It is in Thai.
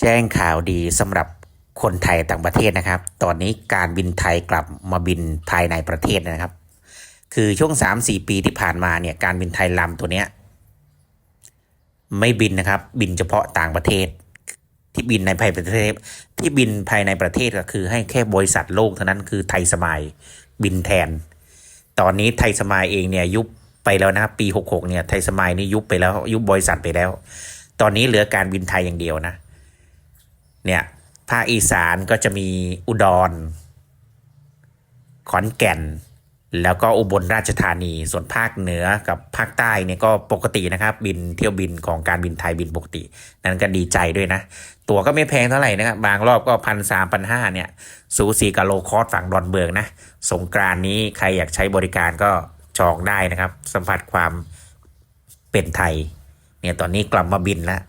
แจ้งข่าวดีสำหรับคนไทยต่างประเทศนะครับ ตอนนี้การบินไทยกลับมาบินภายในประเทศนะครับ คือช่วง 3-4 ปีที่ผ่านมาเนี่ยการบินไทยลำตัวเนี้ยไม่บินนะครับ บินเฉพาะต่างประเทศ ที่บินในภายในประเทศ ที่บินภายในประเทศก็คือ ให้แค่บริษัทโลกเท่านั้นคือไทยสมายบินแทน ตอนนี้ไทยสมายเองเนี่ยยุบไปแล้วนะครับปี 66เนี่ยไทยสมายนี่ยุบไปแล้วยุบบริษัทไปแล้ว ตอนนี้เหลือการบินไทยอย่างเดียวนะ เนี่ยภาคอีสานก็จะมีอุดร ขอนแก่น แล้วก็อุบลราชธานี ส่วนภาคเหนือกับภาคใต้เนี่ยก็ปกตินะครับ บินเที่ยวบินของการบินไทยบินปกติ นั้นก็ดีใจด้วยนะ ตั๋วก็ไม่แพงเท่าไหร่นะครับ บางรอบก็พันสามพันห้าเนี่ย สูสีกับโลคอสฝั่งดอนเมืองนะ สงกรานนี้ใครอยากใช้บริการก็จองได้นะครับ สัมผัสความเป็นไทย เนี่ยตอนนี้กลับมาบินแล้ว